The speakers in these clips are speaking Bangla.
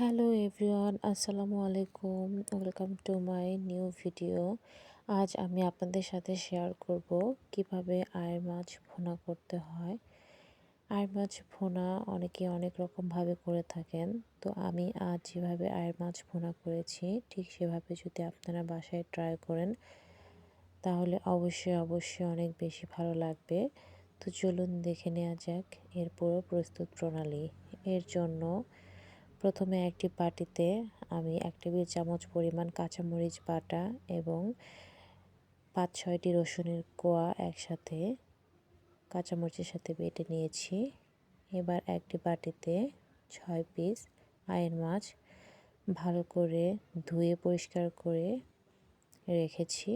হ্যালো এভরিওয়ান আসসালামু আলাইকুম welcome to my new video আজ আমি আপনাদের সাথে শেয়ার করব কীভাবে আয়ের মাছ ভুনা করতে হয়। আয়ের মাছ ভুনা অনেকে অনেক রকমভাবে করে থাকেন। তো আমি আজ যেভাবে আয়ের মাছ ভুনা করেছি, ঠিক সেভাবে যদি আপনারা বাসায় ট্রাই করেন, তাহলে অবশ্যই অবশ্যই অনেক বেশি ভালো লাগবে। তো চলুন দেখে নেওয়া যাক এর পুরো প্রস্তুত প্রণালী। এর জন্য প্রথমে একটি বাটিতে আমি এক টেবিল চামচ পরিমাণ কাঁচামরিচ বাটা এবং পাঁচ ছয়টি রসুনের কোয়া একসাথে কাঁচামরিচের সাথে বেটে নিয়েছি। এবার একটি বাটিতে ছয় পিস আয়ের মাছ ভালো করে ধুয়ে পরিষ্কার করে রেখেছি।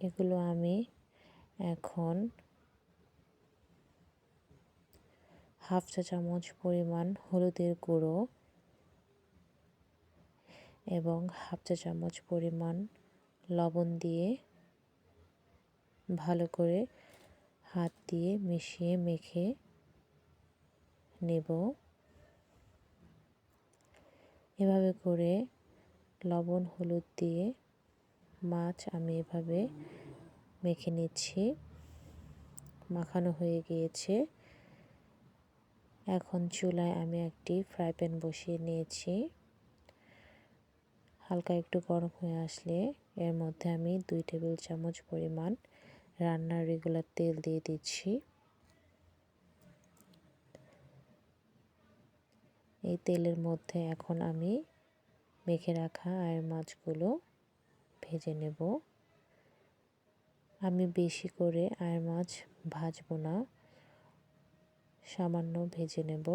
এগুলো আমি এখন হাফ চা চামচ পরিমাণ হলুদের গুঁড়ো এবং হাফ চা চামচ পরিমাণ লবণ দিয়ে ভালো করে হাত দিয়ে মিশিয়ে মেখে নেব। এভাবে করে লবণ, হলুদ দিয়ে মাছ আমি এভাবে মেখে নিচ্ছি। মাখানো হয়ে গিয়েছে। এখন চুলায় আমি একটি ফ্রাই প্যান বসিয়ে নিয়েছি। হালকা একটু গরম হয়ে আসলে এর মধ্যে আমি দুই টেবিল চামচ পরিমাণ রান্নার রেগুলার তেল দিয়ে দিচ্ছি। এই তেলের মধ্যে এখন আমি মেখে রাখা আয়ের মাছগুলো ভেজে নেব। আমি বেশি করে আয়ের মাছ ভাজবো না। সামান্য ভেজে নেব।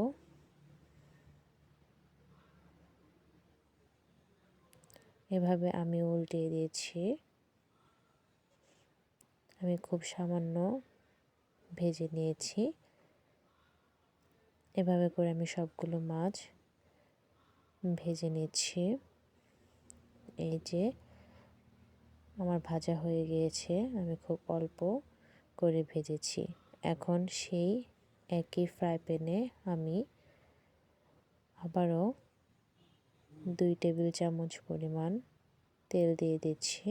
এভাবে আমি উল্টিয়ে দিয়েছি। আমি খুব সামান্য ভেজে নিয়েছি। এভাবে করে আমি সবগুলো মাছ ভেজে নিচ্ছি। এই যে আমার ভাজা হয়ে গিয়েছে, আমি খুব অল্প করে ভেজেছি। এখন সেই একই ফ্রাই প্যানে আমি আবারও দুই টেবিল চামচ পরিমাণ তেল দিয়ে দিচ্ছি।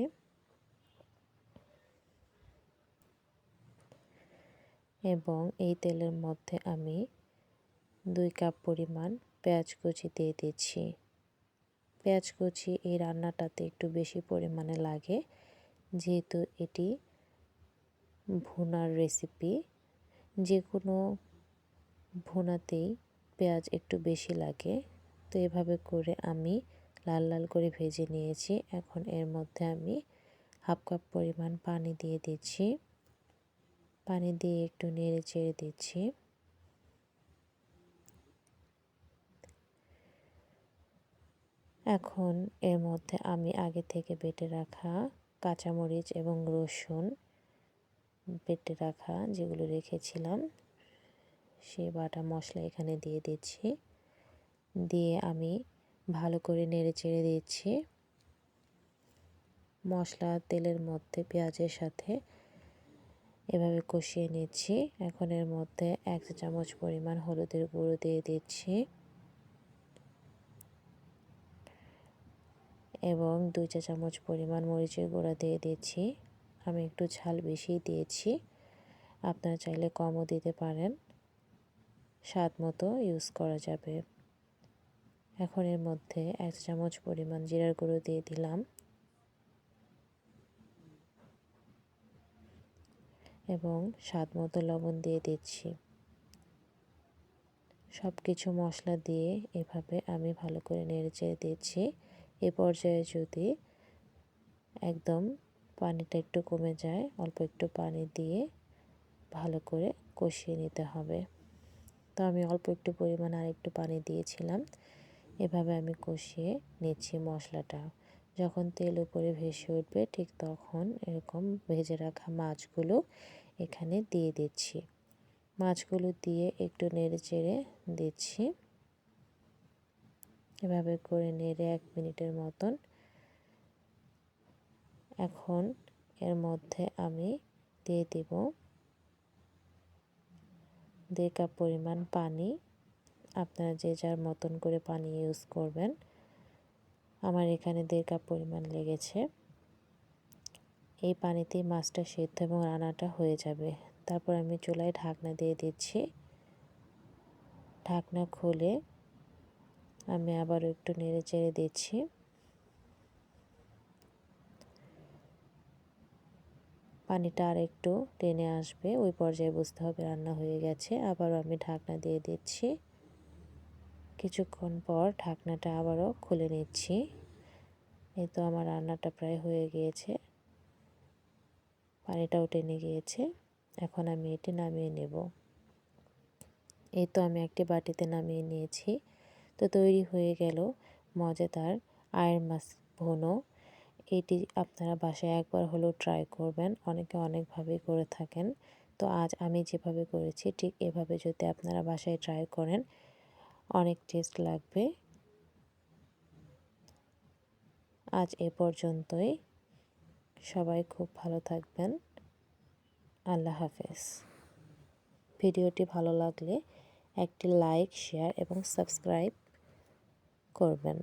এবং এই তেলের মধ্যে আমি দুই কাপ পরিমাণ পেঁয়াজ কুচি দিয়ে দিচ্ছি। পেঁয়াজ কুচি এই রান্নাটাতে একটু বেশি পরিমাণে লাগে, যেহেতু এটি ভুনার রেসিপি যে কোনো ভুনাতেই পেঁয়াজ একটু বেশি লাগে। তো এভাবে করে আমি লাল লাল করে ভেজে নিয়েছি। এখন এর মধ্যে আমি হাফ কাপ পরিমাণ পানি দিয়ে দিচ্ছি। পানি দিয়ে একটু নেড়ে চেড়ে দিচ্ছি। এখন এর মধ্যে আমি আগে থেকে বেটে রাখা কাঁচামরিচ এবং রসুন বেটে রাখা যেগুলো রেখেছিলাম, সে বাটা মশলা এখানে দিয়ে দিচ্ছি। দিয়ে আমি ভালো করে নেড়ে চেড়ে দিচ্ছি। মশলা, তেলের মধ্যে, পেঁয়াজের সাথে এভাবে কষিয়ে নিচ্ছি। এখন এর মধ্যে এক চামচ পরিমাণ হলুদের গুঁড়ো দিয়ে দিচ্ছি। এবং দুই চা চামচ পরিমাণ মরিচের গুঁড়া দিয়ে দিচ্ছি। আমি একটু ঝাল বেশি দিয়েছি। আপনারা চাইলে কমও দিতে পারেন। স্বাদ মতো ইউজ করা যাবে। এখন এর মধ্যে এক চামচ পরিমাণ জিরার গুঁড়ো দিয়ে দিলাম। এবং স্বাদ মতো লবণ দিয়ে দিচ্ছি। সব কিছু মশলা দিয়ে এভাবে আমি ভালো করে নেড়ে চেড়ে দিচ্ছি। এ পর্যায়ে যদি একদম পানিটা একটু কমে যায়, অল্প একটু পানি দিয়ে ভালো করে কষিয়ে নিতে হবে। তো আমি অল্প একটু পরিমাণ আর একটু পানি দিয়েছিলাম। এভাবে আমি কষিয়ে নিচ্ছি মশলাটা। যখন তেল উপরে ভেসে উঠবে, ঠিক তখন এরকম ভেজে রাখা মাছগুলো এখানে দিয়ে দিচ্ছি। মাছগুলো দিয়ে একটু নেড়ে চেড়ে দিচ্ছি। এভাবে করে নেড়ে এক মিনিটের মতন এখন এর মধ্যে আমি দিয়ে দেব দেড় কাপ পরিমাণ পানি। আপনারা যে যার মতন করে পানি ইউজ করবেন। আমার এখানে দেড় কাপ পরিমাণ লেগেছে। এই পানিতেই মাছটা সেদ্ধ এবং রান্নাটা হয়ে যাবে। তারপর আমি চুলায় ঢাকনা দিয়ে দিচ্ছি। ঢাকনা খুলে আমি আবারও একটু নেড়ে চেড়ে দিচ্ছি। পানিটা আর একটু টেনে আসবে, ওই পর্যায়ে বুঝতে হবে রান্না হয়ে গেছে। আবারও আমি ঢাকনা দিয়ে দিচ্ছি। কিছুক্ষণ পর ঢাকনাটা আবারও খুলে নিচ্ছি। এই তো আমার রান্নাটা প্রায় হয়ে গিয়েছে। পানিটাও টেনে গিয়েছে। এখন আমি এটি নামিয়ে নেব। এই তো আমি একটি বাটিতে নামিয়ে নিয়েছি। তো তৈরি হয়ে গেল মজাদার আয়ের মাছ ভুনো। এটি আপনারা বাসায় একবার হলেও ট্রাই করবেন। অনেকে অনেকভাবেই করে থাকেন। তো আজ আমি যেভাবে করেছি, ঠিক এভাবে যদি আপনারা বাসায় ট্রাই করেন, অনেক টেস্ট লাগবে। আজ এ পর্যন্তই। সবাই খুব ভালো থাকবেন। আল্লাহ হাফেজ। ভিডিওটি ভালো লাগলে একটি লাইক শেয়ার এবং সাবস্ক্রাইব করবেন।